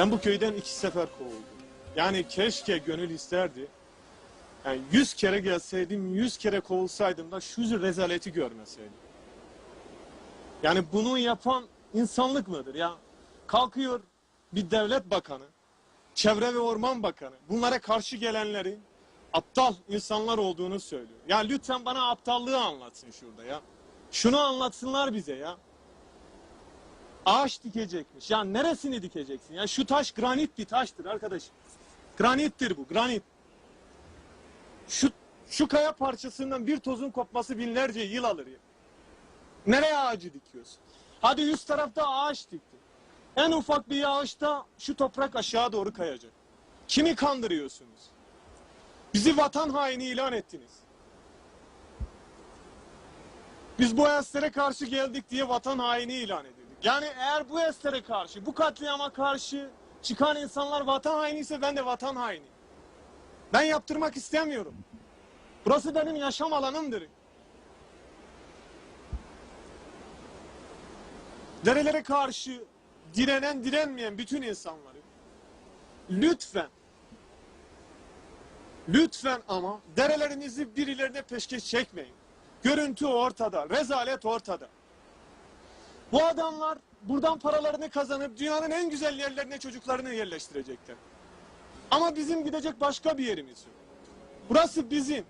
Ben bu köyden iki sefer kovuldum. Yani keşke gönül isterdi. Yani yüz kere gelseydim, yüz kere kovulsaydım da şu rezaleti görmeseydim. Yani bunu yapan insanlık mıdır ya? Kalkıyor bir devlet bakanı, çevre ve orman bakanı bunlara karşı gelenlerin aptal insanlar olduğunu söylüyor. Ya lütfen bana aptallığı anlatsın şurada ya. Şunu anlatsınlar bize ya. Ağaç dikecekmiş. Ya neresini dikeceksin? Ya şu taş granit bir taştır arkadaşım. Granittir bu, granit. Şu şu kaya parçasından bir tozun kopması binlerce yıl alır ya. Nereye ağacı dikiyorsun? Hadi yüz tarafta ağaç dikti. En ufak bir yağışta şu toprak aşağı doğru kayacak. Kimi kandırıyorsunuz? Bizi vatan haini ilan ettiniz. Biz bu eslere karşı geldik diye vatan haini ilan edildik. Yani eğer bu eslere karşı, bu katliama karşı çıkan insanlar vatan haini ise ben de vatan haini. Ben yaptırmak istemiyorum. Burası benim yaşam alanımdır. Derelere karşı direnen direnmeyen bütün insanları lütfen lütfen ama derelerinizi birilerine peşkeş çekmeyin. Görüntü ortada, rezalet ortada. Bu adamlar buradan paralarını kazanıp dünyanın en güzel yerlerine çocuklarını yerleştirecekler. Ama bizim gidecek başka bir yerimiz yok. Burası bizim.